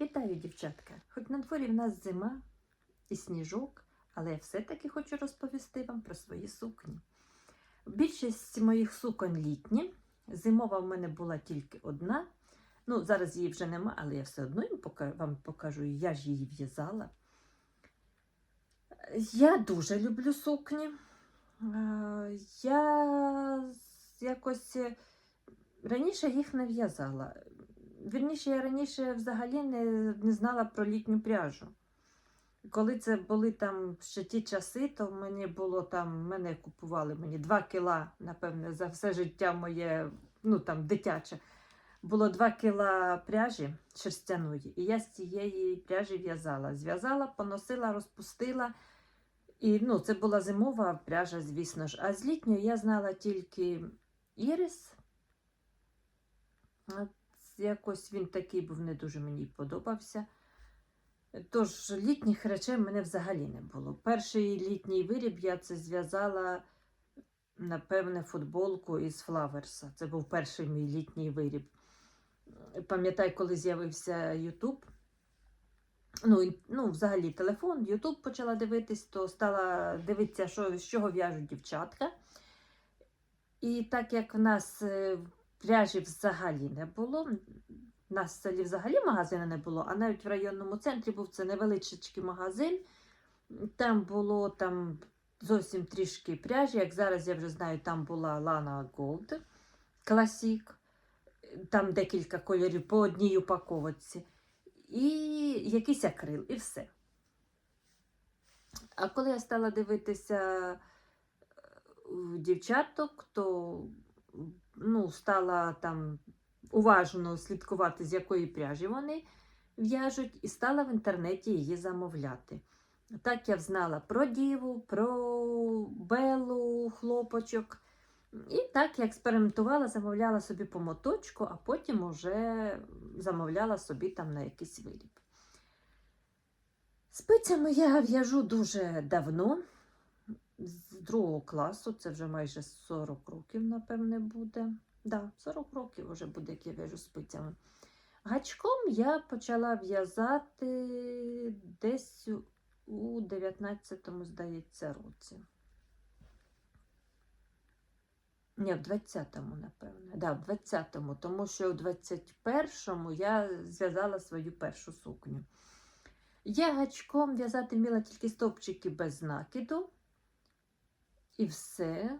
Вітаю, дівчатка! Хоч на дворі в нас зима і сніжок, але я все-таки хочу розповісти вам про свої сукні. Більшість моїх суконь літні. Зимова в мене була тільки одна. Ну, зараз її вже нема, але я все одно вам покажу, я ж її в'язала. Я дуже люблю сукні. Я якось е, раніше їх не в'язала. Вірніше, я раніше взагалі не, не знала про літню пряжу. Коли це були там ще ті часи, то мені було там, мене купували мені 2 кіла, напевне, за все життя моє, ну там дитяче. Було 2 кіла пряжі шерстяної, і я з цієї пряжі в'язала. Зв'язала, поносила, розпустила. І ну, це була зимова пряжа, звісно ж. А з літньої я знала тільки ірис. Якось він такий був, не дуже мені подобався. Тож літніх речей в мене взагалі не було. Перший літній виріб я це зв'язала, напевне, футболку із Флаверса. Це був перший мій літній виріб. Пам'ятаю, коли з'явився Ютуб. Ну, ну, взагалі, телефон, Ютуб почала дивитись, то стала дивитися, що, з чого в'яжуть дівчатка. І так як в нас е, пряжі взагалі не було, в селі взагалі магазину не було, а навіть в районному центрі був це невеличкий магазин. Там було там зовсім трішки пряжі. Як зараз я вже знаю, там була Lana Gold Classic, там декілька кольорів по одній упаковці. І якийсь акрил, і все. А коли я стала дивитися е, дівчаток, то ну, стала там уважно слідкувати, з якої пряжі вони в'яжуть, і стала в інтернеті її замовляти. Так я знала про діву, про белу, хлопочок. І так я експериментувала, замовляла собі по моточку, а потім уже замовляла собі там на якийсь виріб. Спицями я в'яжу дуже давно, з другого класу, це вже майже 40 років, напевне, буде. Да, 40 років вже буде, як я в'яжу спицями. Гачком я почала в'язати десь у 19-му, здається, році. Ні, в 20-му, напевне. Да, в 20-му, тому що в 21-му я зв'язала свою першу сукню. Я гачком в'язати вміла тільки стовпчики без накиду. І все.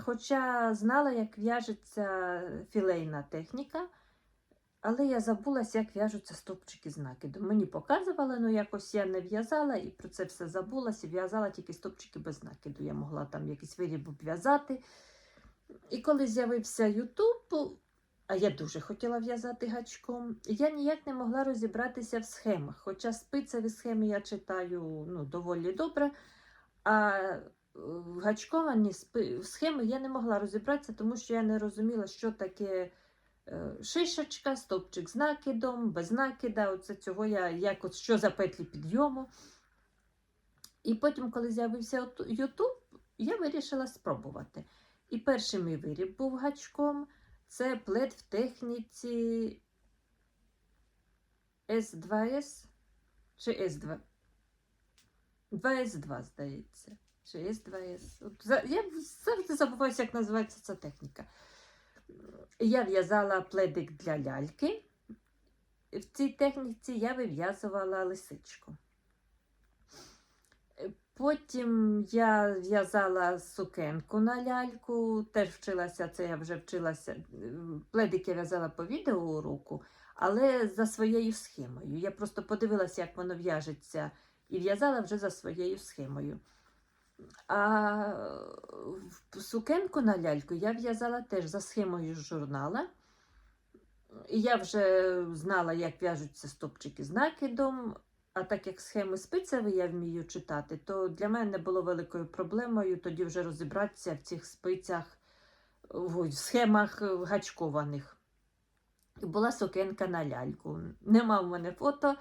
Хоча знала, як в'яжеться філейна техніка, але я забулася, як в'яжуться стовпчики з накидом. Мені показували, але якось я не в'язала і про це все забулася. В'язала тільки стовпчики без накиду. Я могла там якийсь виріб обв'язати. І коли з'явився Ютуб, а я дуже хотіла в'язати гачком, я ніяк не могла розібратися в схемах. Хоча спицеві схеми я читаю ну, доволі добре, а гачковані схеми я не могла розібратися, тому що я не розуміла, що таке е, шишечка, стовпчик з накидом, без накида. Оце цього я як от що за петлі підйому. І потім, коли з'явився Ютуб, я вирішила спробувати. І перший мій виріб був гачком. Це плед в техніці S2S чи S2. 2S2, здається. S2S. От Я завжди забуваюся, як називається ця техніка. Я в'язала пледик для ляльки. В цій техніці я вив'язувала лисичку. Потім я в'язала сукенку на ляльку, теж вчилася, це я вже вчилася. Пледик я в'язала по відеоуроку, але за своєю схемою. Я просто подивилася, як воно в'яжеться, і в'язала вже за своєю схемою. А сукенку на ляльку я в'язала теж за схемою з журнала. І я вже знала, як в'яжуться стопчики з накидом. А так як схеми спицеві я вмію читати, то для мене було великою проблемою тоді вже розібратися в цих спицях, в схемах гачкованих. І була сукенка на ляльку. Нема в мене фото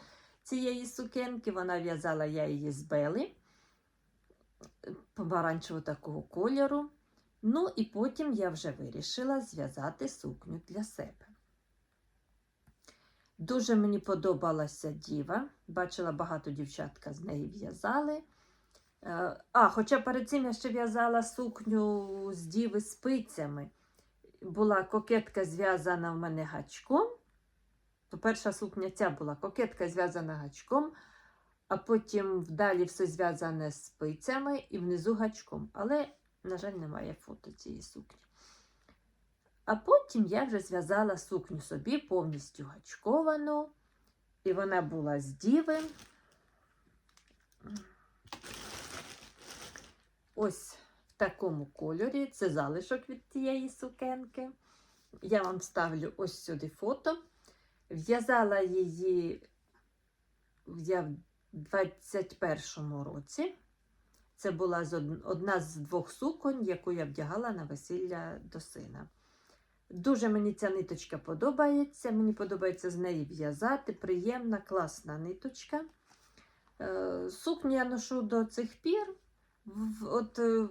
цієї сукенки, вона в'язала я її з бели помаранчевого такого кольору. Ну і потім я вже вирішила зв'язати сукню для себе. Дуже мені подобалася діва. Бачила, багато дівчатка з неї в'язали. Е, А, хоча перед цим я ще в'язала сукню з діви спицями. Була кокетка зв'язана в мене гачком. То перша сукня ця була кокетка зв'язана гачком, а потім вдалі все зв'язане спицями і внизу гачком. Але, на жаль, немає фото цієї сукні. А потім я вже зв'язала сукню собі повністю гачковану, і вона була з діви. Ось в такому кольорі. Це залишок від тієї сукенки. Я вам ставлю ось сюди фото. В'язала її я в 21-му році. Це була одна з двох суконь, яку я вдягала на весілля до сина. Дуже мені ця ниточка подобається. Мені подобається з неї в'язати. Приємна, класна ниточка. Е, Сукню я ношу до цих пір. От, е,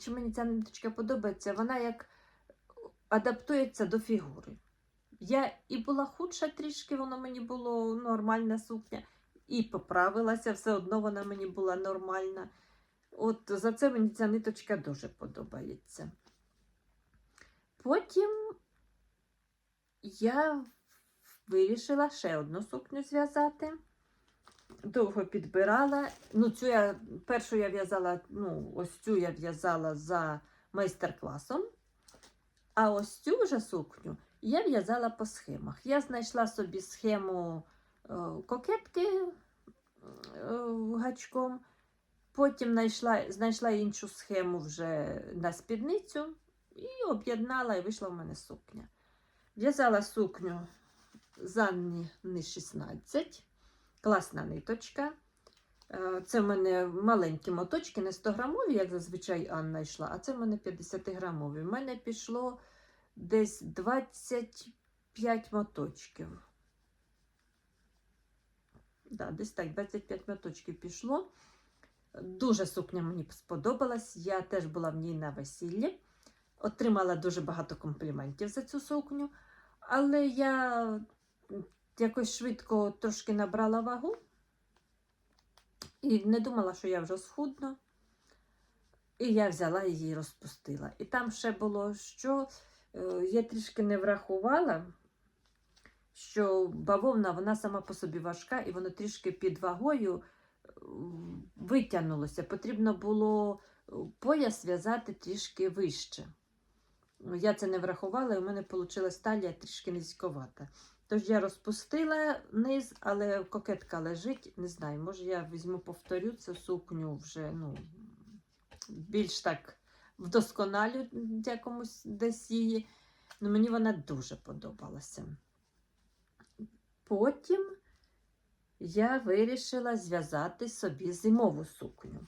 чи мені ця ниточка подобається, вона як адаптується до фігури. Я і була худша трішки, воно мені було нормальна сукня, і поправилася, все одно вона мені була нормальна. От за це мені ця ниточка дуже подобається. Потім я вирішила ще одну сукню зв'язати. Довго підбирала. Ну, цю я, першу я в'язала, ну, ось цю я в'язала за майстер-класом. А ось цю вже сукню я в'язала по схемах. Я знайшла собі схему кокетки е, гачком, потім знайшла, знайшла іншу схему вже на спідницю і об'єднала, і вийшла в мене сукня. В'язала сукню з Анні не 16. Класна ниточка. Е, Це в мене маленькі моточки, не 100 грамові, як зазвичай Анна йшла, а це в мене 50 грамові. У мене пішло десь 25 моточків. Да, десь так, 25 моточків пішло. Дуже сукня мені сподобалась. Я теж була в ній на весіллі. Отримала дуже багато компліментів за цю сукню. Але я якось швидко трошки набрала вагу і не думала, що я вже схудну. І я взяла її і розпустила. І там ще було, що е, я трішки не врахувала, що бавовна вона сама по собі важка, і воно трішки під вагою е, витягнулося. Потрібно було е, пояс в'язати трішки вище. Ну, Я це не врахувала, і в мене вийшла талія трішки низьковата. Тож я розпустила низ, але кокетка лежить. Не знаю, може я візьму, повторю цю сукню вже ну, більш так вдосконалю якомусь десь її. Ну, мені вона дуже подобалася. Потім я вирішила зв'язати собі зимову сукню.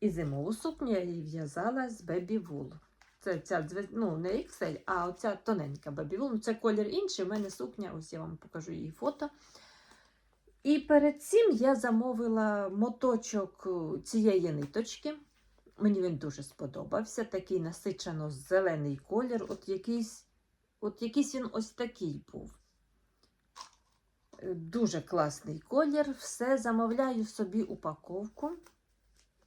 І зимову сукню я її в'язала з Wool. Це ця ну, не XL, а оця тоненька Wool. Ну, Це колір інший, у мене сукня, ось я вам покажу її фото. І перед цим я замовила моточок е, цієї ниточки. Мені він дуже сподобався. Такий насичено зелений колір. От якийсь, от якийсь він ось такий був. Дуже класний колір. Все замовляю собі упаковку.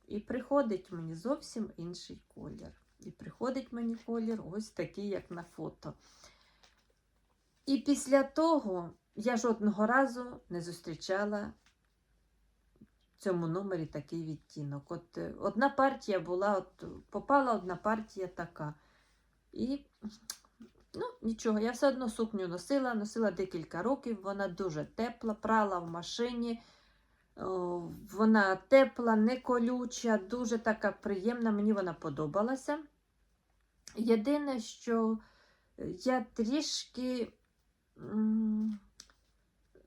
І приходить мені зовсім інший колір. І приходить мені колір ось такий, як на фото. І після того я жодного разу не зустрічала в цьому номері такий відтінок. От е, одна партія була, от попала одна партія така. І ну, нічого, я все одно сукню носила, носила декілька років, вона дуже тепла, прала в машині. Вона тепла, не колюча, дуже така приємна, мені вона подобалася. Єдине, що я трішки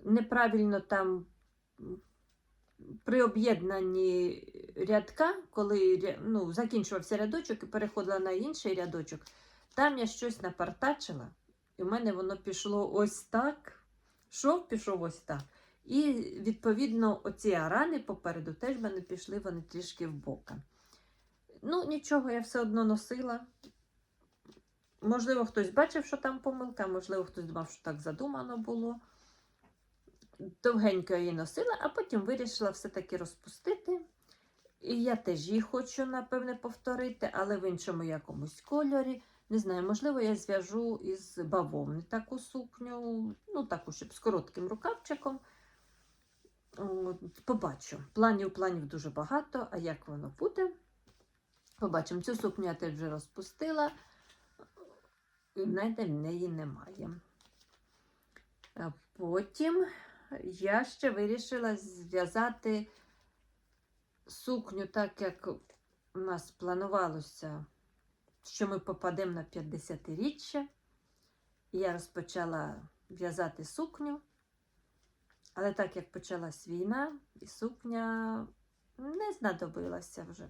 неправильно там при об'єднанні рядка, коли ну, закінчувався рядочок і переходила на інший рядочок, там я щось напартачила, і в мене воно пішло ось так. Шов пішов ось так. І, відповідно, оці арани попереду теж в мене пішли вони трішки в бока. Ну, нічого, я все одно носила. Можливо, хтось бачив, що там помилка, можливо, хтось думав, що так задумано було. Довгенько її носила, а потім вирішила все-таки розпустити. І я теж її хочу, напевне, повторити, але в іншому якомусь кольорі. Не знаю, можливо, я зв'яжу із бавовни таку сукню, ну таку, щоб з коротким рукавчиком. От, побачу. Планів планів дуже багато, а як воно буде? Побачимо. Цю сукню я теж вже розпустила. І знаєте, в неї немає. А потім я ще вирішила зв'язати сукню, так як у нас планувалося, що ми попадемо на 50-річчя. І я розпочала в'язати сукню. Але так як почалась війна, і сукня не знадобилася вже.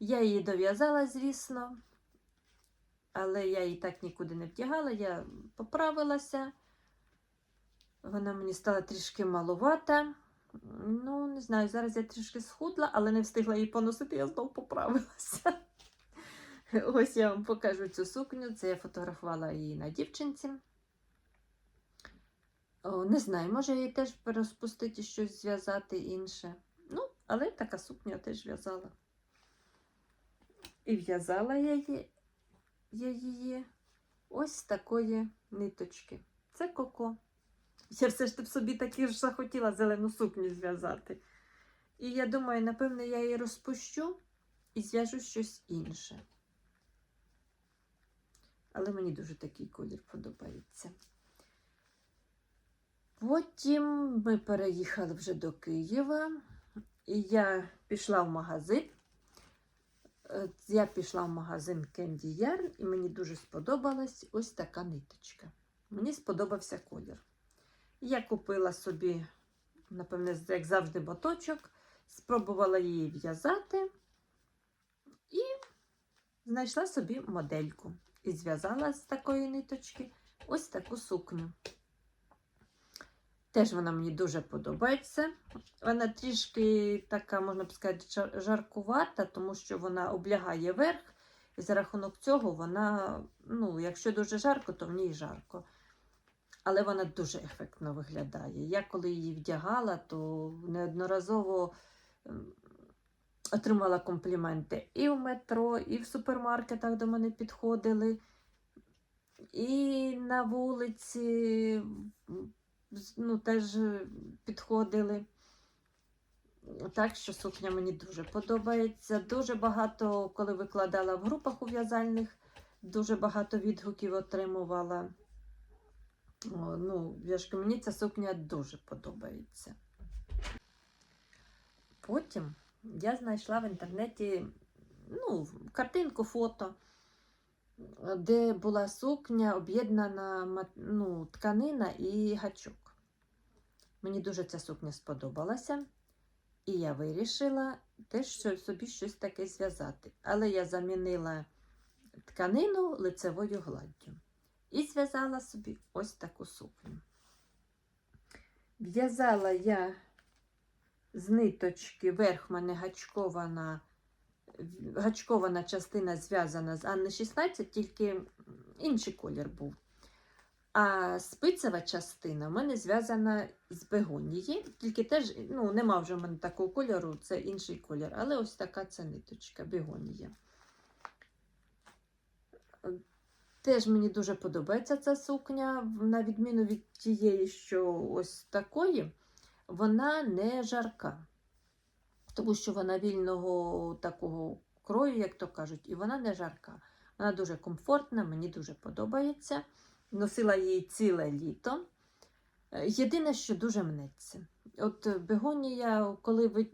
Я її дов'язала, звісно, але я її так нікуди не втягала, я поправилася. Вона мені стала трішки малувата. Ну, не знаю, зараз я трішки схудла, але не встигла її поносити, я знову поправилася. Ось я вам покажу цю сукню. Це я фотографувала її на дівчинці. О, не знаю, може її теж розпустити щось зв'язати інше. Ну, але така сукня теж в'язала. І в'язала я її, я її ось такої ниточки. Це коко. Я все ж таки собі таки ж захотіла зелену сукню зв'язати. І я думаю, напевно, я її розпущу і зв'яжу щось інше. Але мені дуже такий колір подобається. Потім ми переїхали вже до Києва, і я пішла в магазин. Е, Я пішла в магазин Candy Yarn, і мені дуже сподобалась ось така ниточка. Мені сподобався колір. Я купила собі, напевне, як завжди, боточок, спробувала її в'язати і знайшла собі модельку. І зв'язала з такої ниточки ось таку сукню. Теж вона мені дуже подобається. Вона трішки така, можна б сказати, жаркувата, тому що вона облягає верх, і за рахунок цього вона, ну, якщо дуже жарко, то в ній жарко. Але вона дуже ефектно виглядає. Я коли її вдягала, то неодноразово отримала компліменти і в метро, і в супермаркетах до мене підходили, і на вулиці ну, теж підходили. Так що сукня мені дуже подобається. Дуже багато, коли викладала в групах ув'язальних, дуже багато відгуків отримувала. О, ну, я ж мені ця сукня дуже подобається. Потім я знайшла в інтернеті ну, картинку, фото, де була сукня, об'єднана ну, тканина і гачок. Мені дуже ця сукня сподобалася, і я вирішила теж собі щось таке зв'язати. Але я замінила тканину лицевою гладдю і зв'язала собі ось таку сукню. В'язала я з ниточки, верх в мене гачкована, гачкована частина зв'язана з Анни 16, тільки інший колір був. А спицева частина в мене зв'язана з бегонії, тільки теж ну, нема вже в мене такого кольору, це інший колір, але ось така це ниточка, бегонія. Теж мені дуже подобається ця сукня, на відміну від тієї, що ось такої, вона не жарка, тому що вона вільного такого крою, як то кажуть, і вона не жарка. Вона дуже комфортна, мені дуже подобається. Носила її ціле літо. Єдине, що дуже мнеться. От бегонія, коли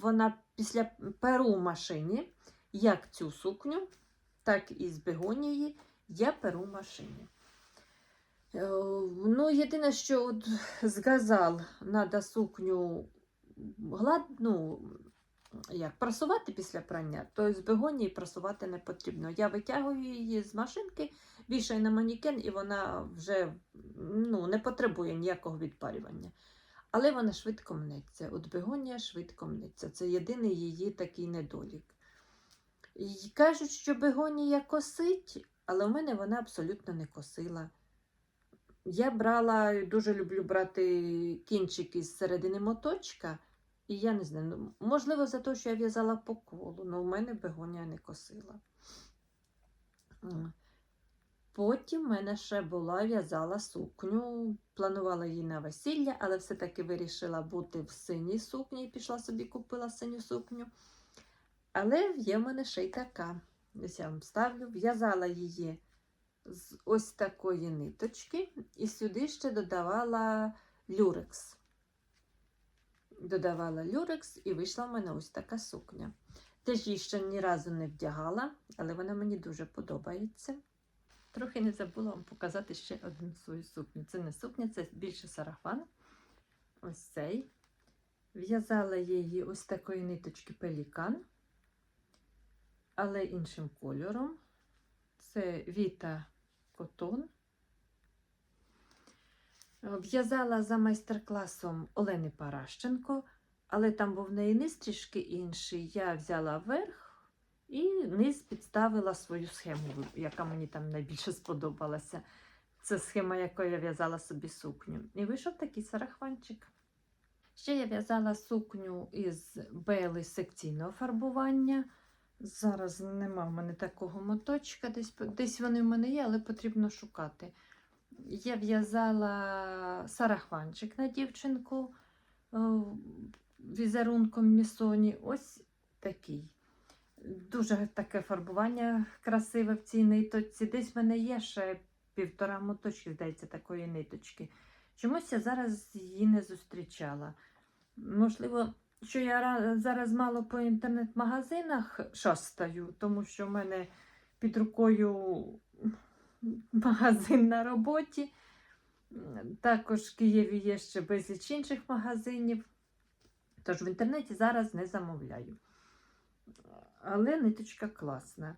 вона після перу машині, як цю сукню, так і з бегонії, я перу машині. Е, Ну, єдине, що от з треба сукню глад, ну, як, прасувати після прання, то з бегонії прасувати не потрібно. Я витягую її з машинки, вішаю на манікен, і вона вже ну, не потребує ніякого відпарювання. Але вона швидко мнеться. От бегонія швидко мнеться. Це єдиний її такий недолік. І кажуть, що бегонія косить, але у мене вона абсолютно не косила. Я брала, дуже люблю брати кінчики з середини моточка, і я не знаю, ну, можливо, за те, що я в'язала по колу, але в мене бегонія не косила. Потім в мене ще була в'язала сукню, планувала її на весілля, але все-таки вирішила бути в синій сукні і пішла собі купила синю сукню. Але є в мене ще й така. Ось я вам ставлю. В'язала її з ось такої ниточки, і сюди ще додавала люрекс. Додавала люрекс, і вийшла в мене ось така сукня. Теж її ще ні разу не вдягала, але вона мені дуже подобається. Трохи не забула вам показати ще одну свою сукню. Це не сукня, це більше сарафан. Ось цей. В'язала її ось такої ниточки пелікан, але іншим кольором. Це Віта Котон. В'язала за майстер-класом Олени Паращенко, але там був в неї низ трішки інший. Я взяла верх і низ підставила свою схему, яка мені там найбільше сподобалася. Це схема, якою я в'язала собі сукню. І вийшов такий сарахванчик. Ще я в'язала сукню із бели секційного фарбування. Зараз нема в мене такого моточка, десь, десь вони в мене є, але потрібно шукати. Я в'язала сарахванчик на дівчинку візерунком місоні. Ось такий. Дуже таке фарбування красиве в цій ниточці. Десь в мене є ще півтора моточки, здається, такої ниточки. Чомусь я зараз її не зустрічала. Можливо, що я зараз мало по інтернет-магазинах шастаю, тому що в мене під рукою магазин на роботі. Також в Києві є ще безліч інших магазинів. Тож в інтернеті зараз не замовляю. Але ниточка класна.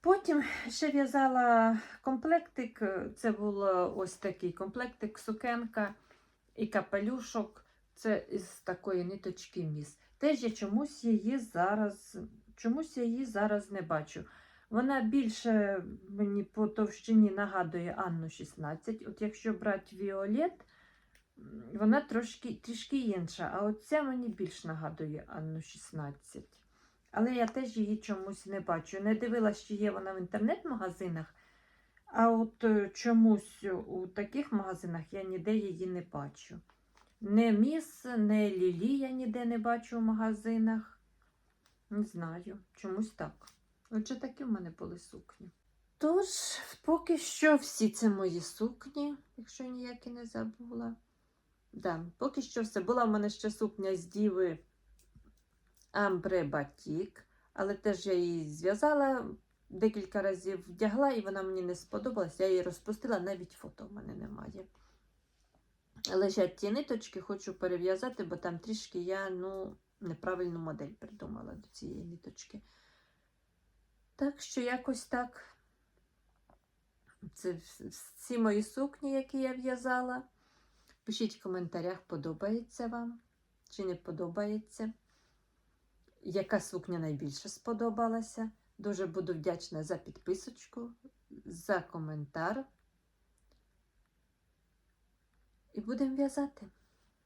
Потім ще в'язала комплектик. Це був ось такий комплектик, сукенка і капелюшок. Це із такої ниточки міс. Теж я чомусь її зараз, чомусь я її зараз не бачу. Вона більше мені по товщині нагадує Анну 16. От якщо брати Віолет, вона трошки, трішки інша, а оця мені більш нагадує Анну 16. Але я теж її чомусь не бачу. Не дивилась, чи є вона в інтернет-магазинах, а от е, чомусь у таких магазинах я ніде її не бачу. Не міс, не лілі я ніде не бачу в магазинах. Не знаю, чомусь так. Отже, такі в мене були сукні. Тож, поки що всі це мої сукні, якщо ніякі не забула. Да, поки що все. Була в мене ще сукня з діви Амбре Батік, але теж я її зв'язала декілька разів вдягла, і вона мені не сподобалась. Я її розпустила, навіть фото в мене немає. Лежать ті ниточки, хочу перев'язати, бо там трішки я ну, неправильну модель придумала до цієї ниточки. Так що якось так. Це всі мої сукні, які я в'язала. Пишіть в коментарях, подобається вам чи не подобається. Яка сукня найбільше сподобалася. Дуже буду вдячна за підписочку, за коментар. І будемо в'язати.